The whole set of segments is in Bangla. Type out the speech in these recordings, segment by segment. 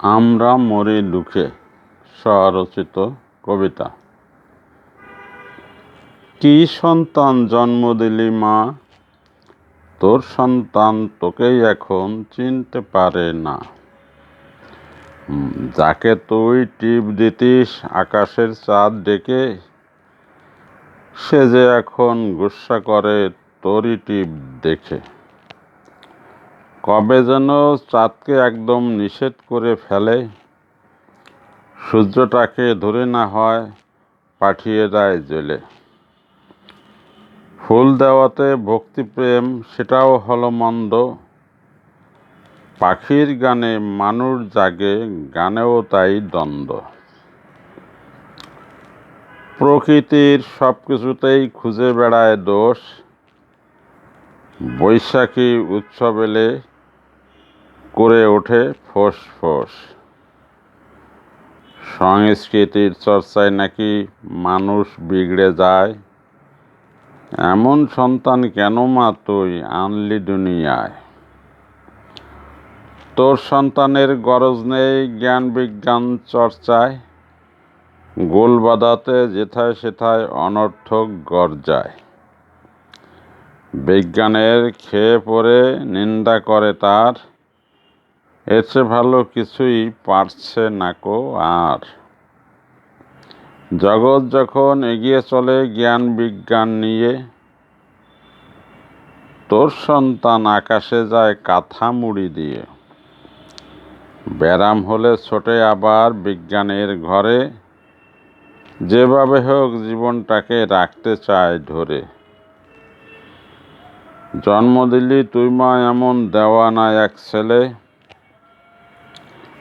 আমরা মরি দুঃখে, স্বরচিত কবিতা। কি সন্তান জন্ম দিলি মা? তোর সন্তান তোকেই এখন চিনতে পারে না। যাকে তুই টিপ দিতিস আকাশের চাঁদ ডেকে, সে যে এখন গুসা করে তোরই টিপ দেখে। কবে যেন চাঁদকে একদম নিষেধ করে ফেলে। সূর্যটাকে ধরে না হয় পাঠিয়ে দেয় জেলে। ফুল দেওয়াতে ভক্তিপ্রেম সেটাও হলো মন্দ। পাখির গানে মানুষ জাগে, গানেও তাই দ্বন্দ্ব। প্রকৃতির সব কিছুতেই খুঁজে বেড়ায় দোষ। বৈশাখী উৎসব এলে করে ওঠে ফোঁস ফোঁস। সংস্কৃতির চর্চায় নাকি মানুষ বিগড়ে যায়? এমন সন্তান কেন মা তুই আনলি দুনিয়ায়? তোর সন্তানের গরজ নেই জ্ঞান বিজ্ঞান চর্চায়। গোল বাদাতে যেথায় সেথায় অনর্থক গর্জায়। বিজ্ঞানের খেয়ে পড়ে নিন্দা করে তার এর চেয়ে ভালো কিছুই পারছে নাকো আর। জগৎ যখন এগিয়ে চলে জ্ঞান বিজ্ঞান নিয়ে, তোর সন্তান আকাশে যায় কাঁথা মুড়ি দিয়ে। ব্যারাম হলে ছোটে আবার বিজ্ঞানের ঘরে, যেভাবে হোক জীবনটাকে রাখতে চায় ধরে। জন্ম দিলি তুই মা এমন দেওয়ানা এক ছেলে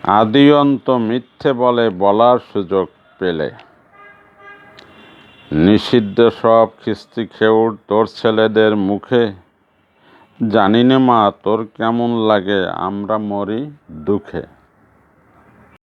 আদি অন্ত মিথ্যে বলে বলার সুযোগ পেলে। নিষিদ্ধ সব খিস্তি খেউর তোর ছেলেদের মুখে। জানি না মা, তোর কেমন লাগে আমরা মরি দুঃখে।